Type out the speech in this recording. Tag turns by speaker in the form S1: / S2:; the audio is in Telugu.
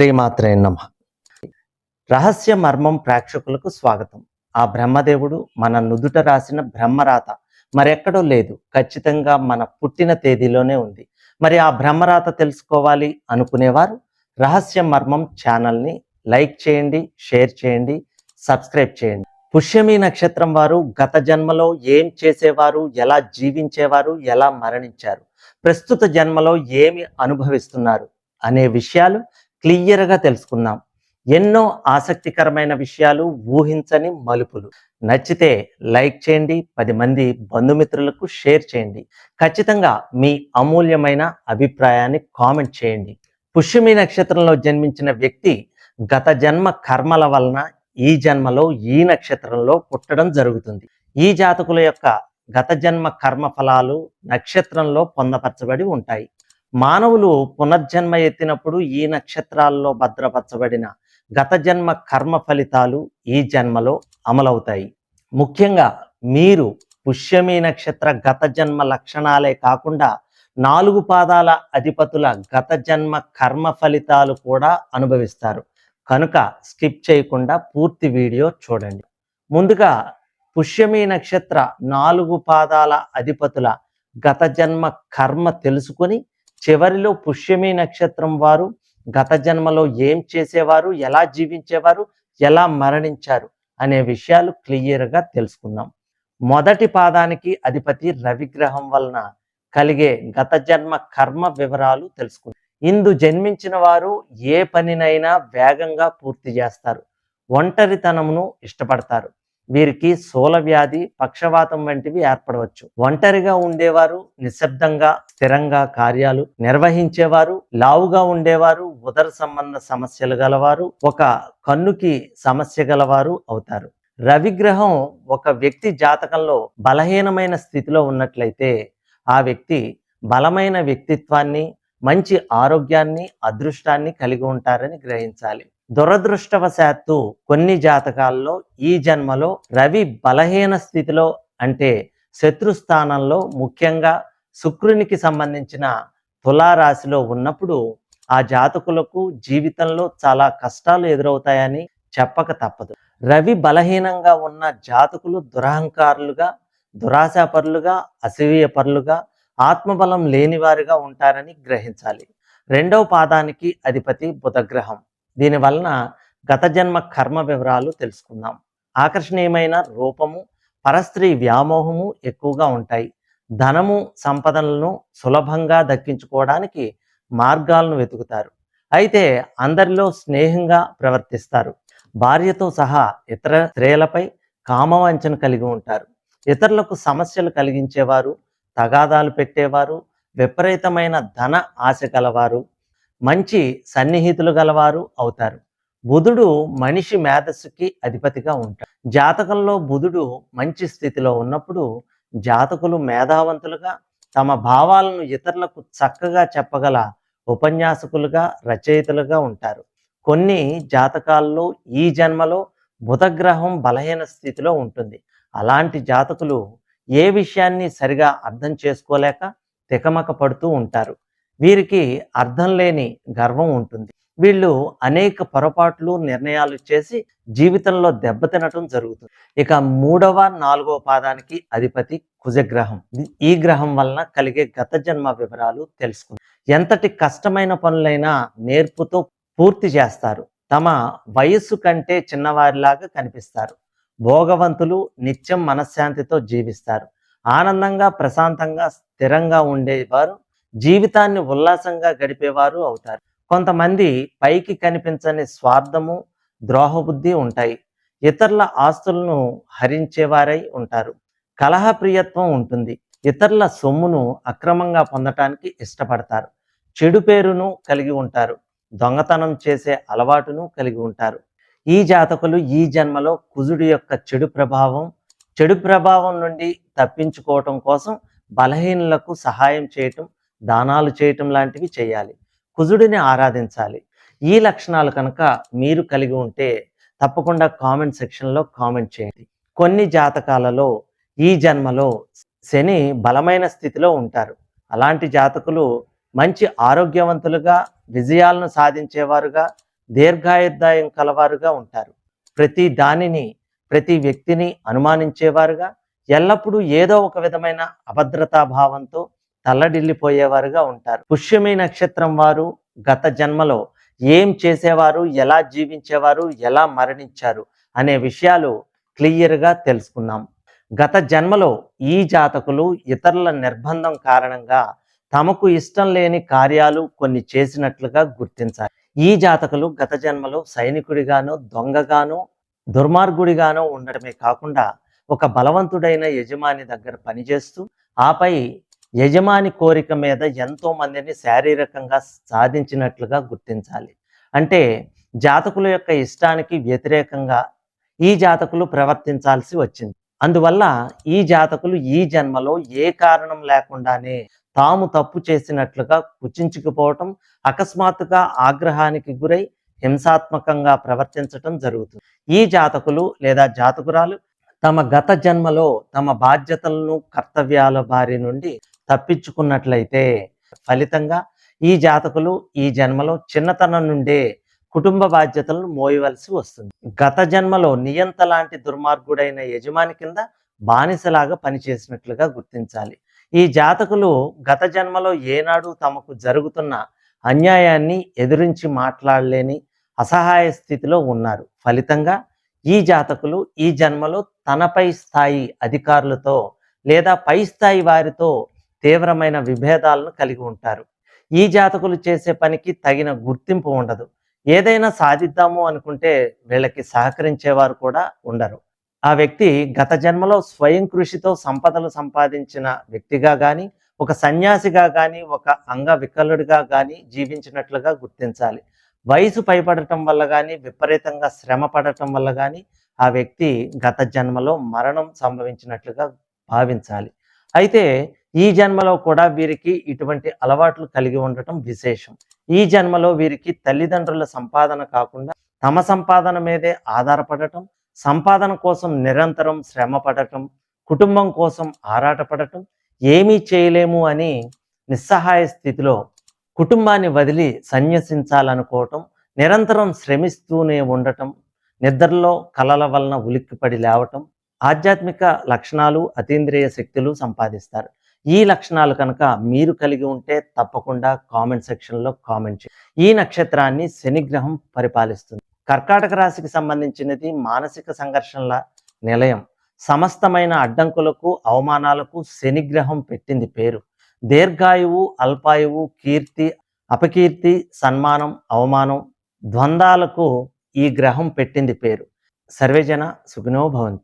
S1: శ్రీమాత్రే నమ. రహస్య మర్మం ప్రేక్షకులకు స్వాగతం. ఆ బ్రహ్మదేవుడు మన నుదుట రాసిన బ్రహ్మరాత మరెక్కడో లేదు ఖచ్చితంగా మన పుట్టిన తేదీలోనే ఉంది. మరి ఆ బ్రహ్మరాత తెలుసుకోవాలి అనుకునేవారు? రహస్య మర్మం ఛానల్ని లైక్ చేయండి షేర్ చేయండి సబ్స్క్రైబ్ చేయండి. పుష్యమి నక్షత్రం వారు గత జన్మలో ఏం చేసేవారు ఎలా జీవించేవారు ఎలా మరణించారు ప్రస్తుత జన్మలో ఏమి అనుభవిస్తున్నారు అనే విషయాలు క్లియర్గా తెలుసుకుందాం. ఎన్నో ఆసక్తికరమైన విషయాలు ఊహించని మలుపులు. నచ్చితే లైక్ చేయండి పది మంది బంధుమిత్రులకు షేర్ చేయండి. ఖచ్చితంగా మీ అమూల్యమైన అభిప్రాయాన్ని కామెంట్ చేయండి. పుష్యమి నక్షత్రంలో జన్మించిన వ్యక్తి గత జన్మ కర్మల వలన ఈ జన్మలో ఈ నక్షత్రంలో పుట్టడం జరుగుతుంది. ఈ జాతకుల యొక్క గత జన్మ కర్మ ఫలాలు నక్షత్రంలో పొందపరచబడి ఉంటాయి. మానవులు పునర్జన్మ ఎత్తినప్పుడు ఈ నక్షత్రాల్లో భద్రపరచబడిన గత జన్మ కర్మ ఫలితాలు ఈ జన్మలో అమలవుతాయి. ముఖ్యంగా మీరు పుష్యమి నక్షత్ర గత జన్మ లక్షణాలే కాకుండా నాలుగు పాదాల అధిపతుల గత జన్మ కర్మ ఫలితాలు కూడా అనుభవిస్తారు. కనుక స్కిప్ చేయకుండా పూర్తి వీడియో చూడండి. ముందుగా పుష్యమి నక్షత్ర నాలుగు పాదాల అధిపతుల గత జన్మ కర్మ తెలుసుకొని చివరిలో పుష్యమి నక్షత్రం వారు గత జన్మలో ఏం చేసేవారు ఎలా జీవించేవారు ఎలా మరణించారు అనే విషయాలు క్లియర్గా తెలుసుకుందాం. మొదటి పాదానికి అధిపతి రవిగ్రహం వలన కలిగే గత జన్మ కర్మ వివరాలు తెలుసుకుందాం. ఇందు జన్మించిన వారు ఏ పనినైనా వేగంగా పూర్తి చేస్తారు. ఒంటరితనమును ఇష్టపడతారు. వీరికి సోల వ్యాధి పక్షవాతం వంటివి ఏర్పడవచ్చు. ఒంటరిగా ఉండేవారు నిశ్శబ్దంగా స్థిరంగా కార్యాలు నిర్వహించేవారు లావుగా ఉండేవారు ఉదర సంబంధ సమస్యలు గలవారు ఒక కన్నుకి సమస్య గలవారు అవుతారు. రవిగ్రహం ఒక వ్యక్తి జాతకంలో బలహీనమైన స్థితిలో ఉన్నట్లయితే ఆ వ్యక్తి బలమైన వ్యక్తిత్వాన్ని మంచి ఆరోగ్యాన్ని అదృష్టాన్ని కలిగి ఉంటారని గ్రహించాలి. దురదృష్టవశాత్తు కొన్ని జాతకాల్లో ఈ జన్మలో రవి బలహీన స్థితిలో అంటే శత్రు స్థానంలో ముఖ్యంగా శుక్రునికి సంబంధించిన తులారాశిలో ఉన్నప్పుడు ఆ జాతకులకు జీవితంలో చాలా కష్టాలు ఎదురవుతాయని చెప్పక తప్పదు. రవి బలహీనంగా ఉన్న జాతకులు దురహంకారులుగా దురాశాపరులుగా అసూయపరులుగా ఆత్మబలం లేనివారుగా ఉంటారని గ్రహించాలి. రెండవ పాదానికి అధిపతి బుధగ్రహం. దీని వలన గత జన్మ కర్మ వివరాలు తెలుసుకుందాం. ఆకర్షణీయమైన రూపము పరస్త్రీ వ్యామోహము ఎక్కువగా ఉంటాయి. ధనము సంపదలను సులభంగా దక్కించుకోవడానికి మార్గాలను వెతుకుతారు. అయితే అందరిలో స్నేహంగా ప్రవర్తిస్తారు. భార్యతో సహా ఇతర స్త్రీలపై కామవంచన కలిగి ఉంటారు. ఇతరులకు సమస్యలు కలిగించేవారు తగాదాలు పెట్టేవారు విపరీతమైన ధన ఆశ గలవారు మంచి సన్నిహితులు గలవారు అవుతారు. బుధుడు మనిషి మేధస్సుకి అధిపతిగా ఉంటాడు. జాతకంలో బుధుడు మంచి స్థితిలో ఉన్నప్పుడు జాతకులు మేధావంతులుగా తమ భావాలను ఇతరులకు చక్కగా చెప్పగల ఉపన్యాసకులుగా రచయితలుగా ఉంటారు. కొన్ని జాతకాల్లో ఈ జన్మలో బుధగ్రహం బలహీన స్థితిలో ఉంటుంది. అలాంటి జాతకులు ఏ విషయాన్ని సరిగా అర్థం చేసుకోలేక తికమక పడుతూ ఉంటారు. వీరికి అర్థం లేని గర్వం ఉంటుంది. వీళ్ళు అనేక పొరపాట్లు నిర్ణయాలు చేసి జీవితంలో దెబ్బతినటం జరుగుతుంది. ఇక మూడవ నాలుగవ పాదానికి అధిపతి కుజగ్రహం. ఈ గ్రహం వలన కలిగే గత జన్మ వివరాలు తెలుసుకుంది. ఎంతటి కష్టమైన పనులైనా నేర్పుతో పూర్తి చేస్తారు. తమ వయస్సు కంటే చిన్నవారిలాగా కనిపిస్తారు. భోగవంతులు నిత్యం మనశ్శాంతితో జీవిస్తారు. ఆనందంగా ప్రశాంతంగా స్థిరంగా ఉండేవారు జీవితాన్ని ఉల్లాసంగా గడిపేవారు అవుతారు. కొంతమంది పైకి కనిపించని స్వార్థము ద్రోహబుద్ధి ఉంటాయి. ఇతరుల ఆస్తులను హరించేవారై ఉంటారు. కలహప్రియత్వం ఉంటుంది. ఇతరుల సొమ్మును అక్రమంగా పొందటానికి ఇష్టపడతారు. చెడు పేరును కలిగి ఉంటారు. దొంగతనం చేసే అలవాటును కలిగి ఉంటారు. ఈ జాతకులు ఈ జన్మలో కుజుడి యొక్క చెడు ప్రభావం చెడు ప్రభావం నుండి తప్పించుకోవటం కోసం బలహీనులకు సహాయం చేయటం దానాలు చేయటం లాంటివి చేయాలి. కుజుడిని ఆరాధించాలి. ఈ లక్షణాలు కనుక మీరు కలిగి ఉంటే తప్పకుండా కామెంట్ సెక్షన్లో కామెంట్ చేయండి. కొన్ని జాతకాలలో ఈ జన్మలో శని బలమైన స్థితిలో ఉంటారు. అలాంటి జాతకులు మంచి ఆరోగ్యవంతులుగా విజయాలను సాధించేవారుగా దీర్ఘాయుర్దాయం కలవారుగా ఉంటారు. ప్రతి దానిని ప్రతి వ్యక్తిని అనుమానించేవారుగా ఎల్లప్పుడూ ఏదో ఒక విధమైన అభద్రతా భావంతో తల్లడిల్లిపోయేవారుగా ఉంటారు. పుష్యమి నక్షత్రం వారు గత జన్మలో ఏం చేసేవారు ఎలా జీవించేవారు ఎలా మరణించారు అనే విషయాలు క్లియర్గా తెలుసుకున్నాం గత జన్మలో ఈ జాతకులు ఇతరుల నిర్బంధం కారణంగా తమకు ఇష్టం లేని కార్యాలు కొన్ని చేసినట్లుగా గుర్తించాలి ఈ జాతకులు గత జన్మలో సైనికుడిగానో దొంగగానో దుర్మార్గుడిగానో ఉండడమే కాకుండా ఒక బలవంతుడైన యజమాని దగ్గర పనిచేస్తూ ఆపై యజమాని కోరిక మీద ఎంతో మందిని శారీరకంగా సాధించినట్లుగా గుర్తించాలి. అంటే జాతకుల యొక్క ఇష్టానికి వ్యతిరేకంగా ఈ జాతకులు ప్రవర్తించాల్సి వచ్చింది. అందువల్ల ఈ జాతకులు ఈ జన్మలో ఏ కారణం లేకుండానే తాము తప్పు చేసినట్లుగా కుచించుకుపోవటం అకస్మాత్తుగా ఆగ్రహానికి గురై హింసాత్మకంగా ప్రవర్తించటం జరుగుతుంది. ఈ జాతకులు లేదా జాతకురాలు తమ గత జన్మలో తమ బాధ్యతలను కర్తవ్యాల బారి నుండి తప్పించుకున్నట్లయితే ఫలితంగా ఈ జాతకులు ఈ జన్మలో చిన్నతనం నుండే కుటుంబ బాధ్యతలను మోయవలసి వస్తుంది. గత జన్మలో నియంత లాంటి దుర్మార్గుడైన యజమాని కింద బానిసలాగా పనిచేసినట్లుగా గుర్తించాలి. ఈ జాతకులు గత జన్మలో ఏనాడు తమకు జరుగుతున్న అన్యాయాన్ని ఎదురించి మాట్లాడలేని అసహాయ స్థితిలో ఉన్నారు. ఫలితంగా ఈ జాతకులు ఈ జన్మలో తనపై స్థాయి అధికారులతో లేదా పై స్థాయి వారితో తీవ్రమైన విభేదాలను కలిగి ఉంటారు. ఈ జాతకులు చేసే పనికి తగిన గుర్తింపు ఉండదు. ఏదైనా సాధిద్దాము అనుకుంటే వీళ్ళకి సహకరించేవారు కూడా ఉండరు. ఆ వ్యక్తి గత జన్మలో స్వయం కృషితో సంపదలు సంపాదించిన వ్యక్తిగా కానీ ఒక సన్యాసిగా కానీ ఒక అంగవికలుడిగా కానీ జీవించినట్లుగా గుర్తించాలి. వయసు పైపడటం వల్ల కానీ విపరీతంగా శ్రమ పడటం వల్ల కానీ ఆ వ్యక్తి గత జన్మలో మరణం సంభవించినట్లుగా భావించాలి. అయితే ఈ జన్మలో కూడా వీరికి ఇటువంటి అలవాట్లు కలిగి ఉండటం విశేషం. ఈ జన్మలో వీరికి తల్లిదండ్రుల సంపాదన కాకుండా తమ సంపాదన మీదే ఆధారపడటం సంపాదన కోసం నిరంతరం శ్రమ పడటం కుటుంబం కోసం ఆరాటపడటం ఏమీ చేయలేము అని నిస్సహాయ స్థితిలో కుటుంబాన్ని వదిలి సన్యసించాలనుకోవటం నిరంతరం శ్రమిస్తూనే ఉండటం నిద్రలో కలల వలన ఉలిక్కిపడి లేవటం ఆధ్యాత్మిక లక్షణాలు అతీంద్రియ శక్తులు సంపాదిస్తారు. ఈ లక్షణాలు కనుక మీరు కలిగి ఉంటే తప్పకుండా కామెంట్ సెక్షన్లో కామెంట్ చేయండి. ఈ నక్షత్రాన్ని శనిగ్రహం పరిపాలిస్తుంది. కర్కాటక రాశికి సంబంధించినది మానసిక సంఘర్షణల నిలయం. సమస్తమైన అడ్డంకులకు అవమానాలకు శనిగ్రహం పెట్టింది పేరు. దీర్ఘాయువు అల్పాయువు కీర్తి అపకీర్తి సన్మానం అవమానం ద్వంద్వాలకు ఈ గ్రహం పెట్టింది పేరు. సర్వేజన సుఖినో భవంతు.